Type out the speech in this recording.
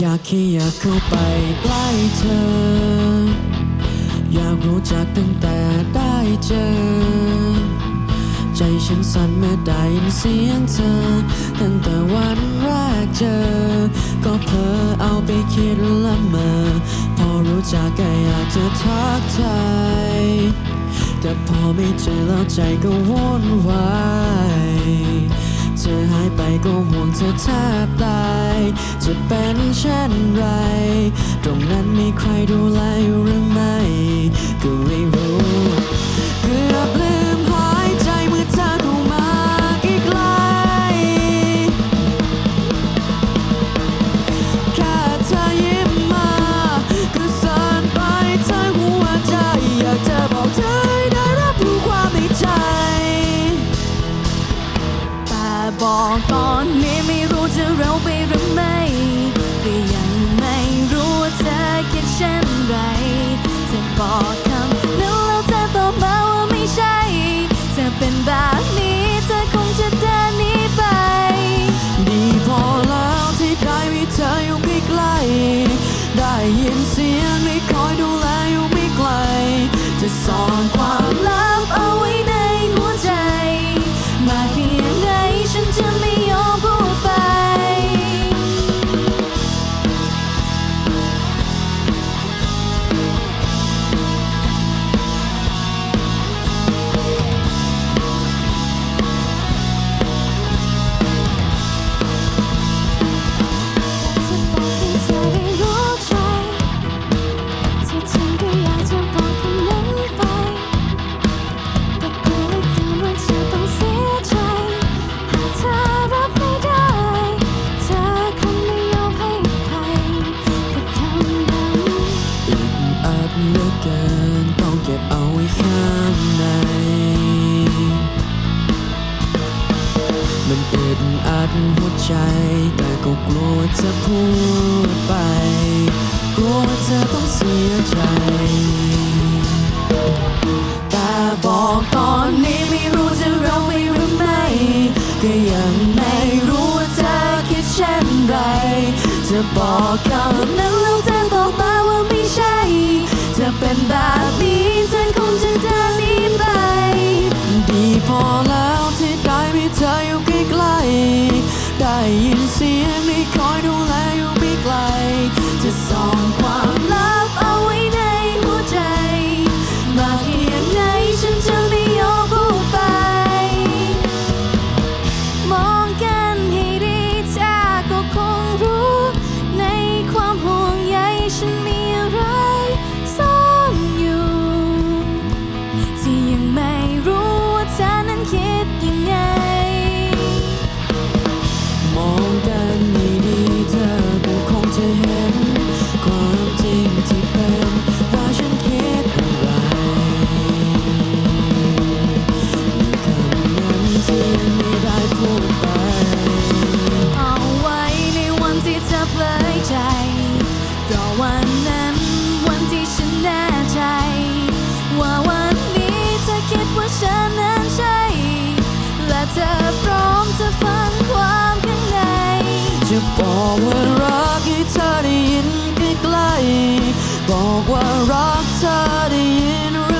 อยากแค่อยากเข้าไปใกล้เธอ อยากรู้จักตั้งแต่ได้เจอ ใจฉันสั่นเมื่อได้ยินเสียงเธอ ตั้งแต่วันแรกเจอ ก็เพ้อเอาไปคิดละเมอพอรู้จักก็อยากจะทักทายแต่พอไม่เจอแล้วใจก็วุ่นวาย ธอหายไปก็ห่วงเธอแทบตาย จะเป็นเช่นไร ตรงนั้นมีใครดูแลหรือไม่ ก็ไม่รู้ มีเธอคงจะเดินนีไป ดีพอแล้วที่ได้มีเธออยู่ใกล้ๆได้ยิน จ แต่ก็กลัวจะพูดไป กลัวเธอต้องเสียใจ แต่บอกตอนนี้ไม่รู้จะเราไม่รู้ไหมก็ยังไม่รู้ว่าเธอคิดเช่นไร จะบอกกับนั้นแล้วเธอบอมาว่าไม่ใช่ จะเป็นแบบนี้ บอกว่ารักให้เธอได้ยินใกล้ๆบอกว่ารักเธอได้ยิน